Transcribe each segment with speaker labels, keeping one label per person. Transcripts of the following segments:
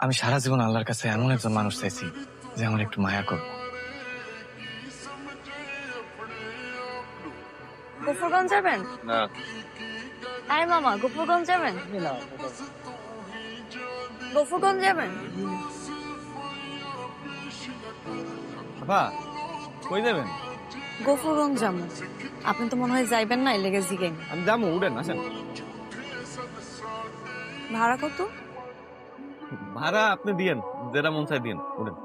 Speaker 1: আমি সারা জীবন আল্লাহর কাছে এমন একজন মানুষ চাইছি যে আমার একটু মায়া করব
Speaker 2: গোপুরগঞ্জ যাবেন?
Speaker 1: না।
Speaker 2: আরে মামা গোপুরগঞ্জ যাবেন? গোপুরগঞ্জ যাবেন?
Speaker 3: বাবা কই যাবেন?
Speaker 2: গোপুরগঞ্জ যাব। আপনি তো মনে হয় যাইবেন না লেগে জিগেন
Speaker 3: আমি যাব উঠেন আসেন।
Speaker 2: ভাড়া কত?
Speaker 3: ভাড়া আপনি দিয়েন যেটা মন চাই দিন উঠেন।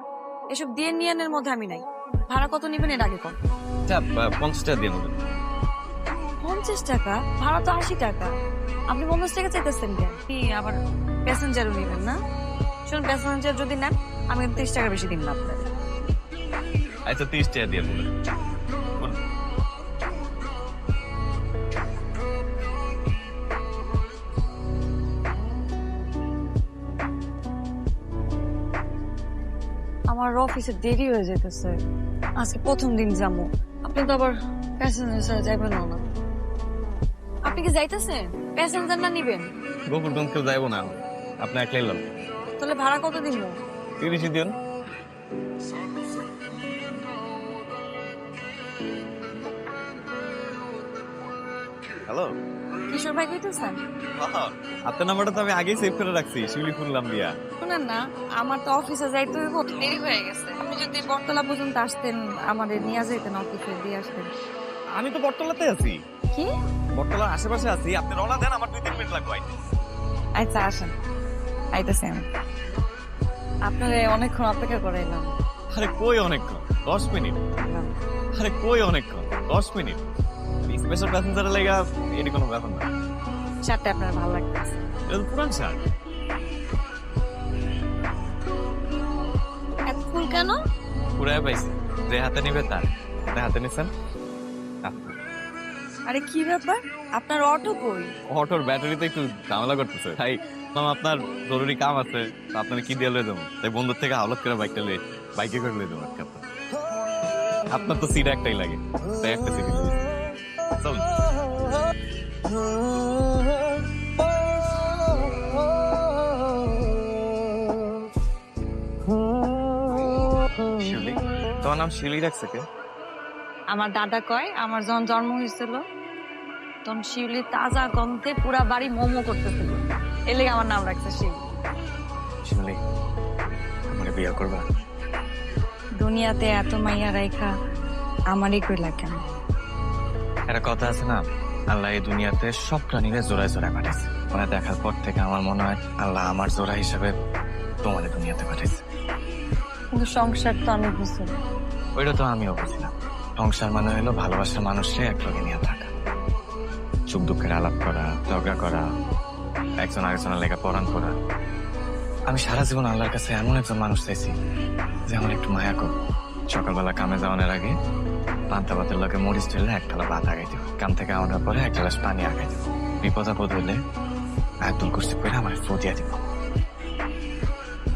Speaker 2: এসব দিয়ে নিয়ানের মধ্যে আমি নাই। ভাড়া কত নিবেন এর আগে কর
Speaker 3: আচ্ছা পঞ্চাশ টাকা দিন উঠেন।
Speaker 2: পঞ্চাশ টাকা? ভাড়া তো আশি টাকা। আপনি পঞ্চাশ টাকা চাইতেছেন কেন? কি আবার প্যাসেঞ্জারও নেবেন না? শুনুন প্যাসেঞ্জার যদি নেন আমি তিরিশ টাকা বেশি দিন না আপনার
Speaker 3: আচ্ছা তিরিশ টাকা দিয়ে উঠেন।
Speaker 2: আমার অফিসে দেরি হয়ে যেতেছে আজকে প্রথম দিন যাব। আপনি তো আবার প্যাসেঞ্জার ছাড়া যাইবেন না আপনি কি যাইতেছেন? প্যাসেঞ্জার না নিবেন?
Speaker 3: গোপুরগঞ্জ কেউ যাইবো না আপনি একলাই লন।
Speaker 2: তাহলে ভাড়া কত দিব?
Speaker 3: তিরিশ দিন। হ্যালো
Speaker 2: কিশোর ভাই কইতেছেন?
Speaker 3: আপনার নাম্বারটা তো আমি আগেই সেভ করে রাখছি শিউলি ফুললাম দিয়া।
Speaker 2: শুনেন না আমার তো অফিসে যাইতে হইব দেরি হয়ে গেছে। আপনি যদি বটতলা পর্যন্ত আসতেন আমাদের নিয়ে যাইতেন অফিসে দিয়ে আসতেন।
Speaker 3: আমি তো বটতলাতে আছি।
Speaker 2: কি?
Speaker 3: বটতলার আশেপাশে আছি আপনি রওনা দেন আমার দুই তিন মিনিট লাগবে।
Speaker 2: আচ্ছা আসেন। আইতেছি আমি। আপনারে অনেকক্ষণ অপেক্ষা করাইলাম।
Speaker 3: আরে কই অনেকক্ষণ? দশ মিনিট। আরে কই অনেকক্ষণ? দশ মিনিট। স্পেশাল প্যাসেঞ্জারের লেগা এটি কোনো ব্যাপার না।
Speaker 2: চারটে আপনার ভালো লাগতেছে
Speaker 3: এটা তো পুরান শার্ট
Speaker 2: এত ফুল কেন?
Speaker 3: পুরাই পাইছি। যে হাতে নিবে তার। আপনি হাতে নিছেন
Speaker 2: আরে কি ব্যাপার? আপনার অটো কই?
Speaker 3: অটোর ব্যাটারিতে একটু ঝামেলা করতেছে। ভাবলাম আপনার জরুরি কাম আছে তো আপনার কি দিয়ে লয়ে দেবো তাই বন্ধুর থেকে হাওলাত করে বাইকটা লয়ে বাইকে করে লয়ে দেবো আপনার। তো সিট একটাই লাগে তাই একটা সিট চল
Speaker 1: শিউলি তোমার নাম শিউলি রাখছে কে?
Speaker 2: আমার দাদা কয় আমার যখন জন্ম হয়েছিল তখন শিউলি তাজা গন্ধে পুরা বাড়ি মোমো করতেছিল। এর লেগে আমার নাম রাখছে শিউলি।
Speaker 1: শিউলি আমার বিয়ে করবা?
Speaker 2: দুনিয়াতে এত মাইয়া রাইখা আমারই কই লাগে না
Speaker 1: একটা কথা আছে না? আল্লাহ এই দুনিয়াতে সব প্রাণীরে জোড়ায় জোড়ায় পাঠাইছে। মানে দেখার পর থেকে আমার মনে হয় আল্লাহ আমার জোড়া হিসাবে তোমাদের দুনিয়াতে পাঠাইছে।
Speaker 2: কিন্তু সংসার তো আমি বুঝি না।
Speaker 1: ওইটা তো আমিও বুঝলাম। সংসার মানে হলো ভালোবাসার মানুষকে একলগে নিয়ে থাকা। সুখ দুঃখের আলাপ করা ঝগড়া করা একজন আরেকজনের লেখা পড়ান করা। আমি সারা জীবন আল্লাহর কাছে এমন একজন মানুষ চাইছি যে আমার একটু মায়া করব সকালবেলা কামে যাওয়ানোর আগে পান্তা ভাতের লোকে মরিচ ঢেলে এক থালা ভাত আগাই দিব। কাম থেকে আনার পরে এক গ্লাস পানি আগাই দিব। বিপদ আপদ হইলে একদম কুস্তি করে আমার ফদিয়া দিব।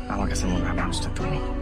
Speaker 1: আমার কাছে মনে হয় মানুষটা তুমি।